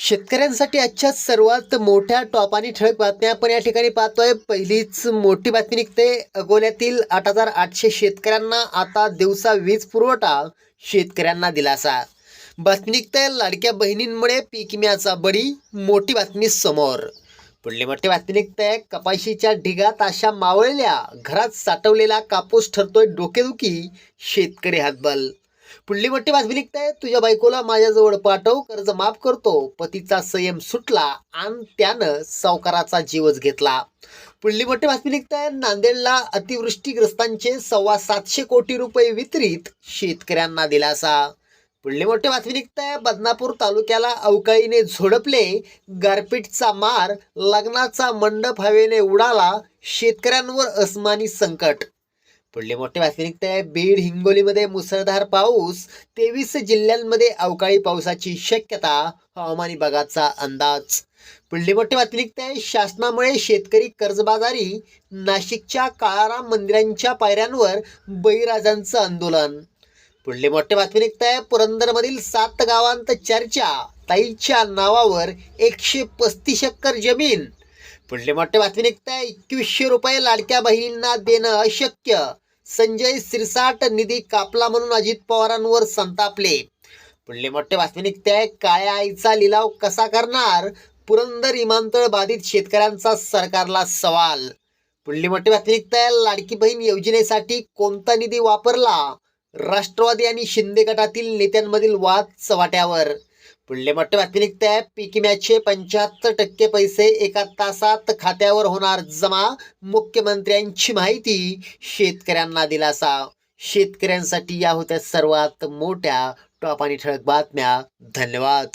शेतकऱ्यांसाठी आजच्या सर्वात मोठ्या टॉप आणि ठळक बातम्या आपण या ठिकाणी पाहतोय. पहिलीच मोठी बातमी निघते. अकोल्यातील आठ हजार आठशे शेतकऱ्यांना आता दिवसा वीज पुरवठा शेतकऱ्यांना दिलासा. बातमी निघते लाडक्या बहिणींमुळे पीक विम्याचा बडी मोठी बातमी समोर. पुढली मोठी बातमी निघते कपाशीच्या ढिगात अशा मावळल्या घरात साठवलेला कापूस ठरतोय डोकेदुखी शेतकरी हातबल. पुढली मोठी बातमी लिखताय तुझ्या बायकोला माझ्याजवळ पाठव कर्ज माफ करतो. पतीचा संयम सुटला आणि त्यानं सावकाराचा जीवच घेतला. पुढली मोठी बातमी लिखताय नांदेडला अतिवृष्टीग्रस्तांचे सव्वा सातशे कोटी रुपये वितरित शेतकऱ्यांना दिलासा. पुढली मोठी बातमी लिखताय बदनापूर तालुक्याला अवकाळीने झोडपले. गारपीटचा मार लग्नाचा मंडप हवेने उडाला. शेतकऱ्यांवर अस्मानी संकट. पुढली मोठी बातमी आहे. बीड हिंगोलीमध्ये मुसळधार पाऊस तेवीस जिल्ह्यांमध्ये अवकाळी पावसाची शक्यता हवामान विभागाचा अंदाज. पुढली मोठी बातमी आहे शासनामुळे शेतकरी कर्जबाजारी नाशिकच्या काळाराम मंदिरांच्या पायऱ्यांवर बळीराजांचं आंदोलन. पुढली मोठी बातमी आहे पुरंदरमधील सात गावांत चर्चा ताईच्या नावावर एकशे पस्तीस एकर जमीन पुढली मोठी बातमी निघताय. एकवीसशे रुपये लाडक्या बहिणींना देणं अशक्य. संजय सिरसाट निधी कापला म्हणून अजित पवारांवर संतापले. पुढली मोठी बातमी निघते काळ्या आईचा लिलाव कसा करणार? पुरंदर विमानतळ बाधित शेतकऱ्यांचा सरकारला सवाल. पुढली मोठी बातमी निघते लाडकी बहीण योजनेसाठी कोणता निधी वापरला? राष्ट्रवादी आणि शिंदे गटातील नेत्यांमधील वाद चव्हाट्यावर. पुढले मोठे बातमी आहे पीक विम्याचे पंच्याहत्तर टक्के पैसे एका तासात खात्यावर होणार जमा. मुख्यमंत्र्यांची माहिती शेतकऱ्यांना दिलासा. शेतकऱ्यांसाठी या होत्या सर्वात मोठ्या टॉप आणि ठळक बातम्या. धन्यवाद.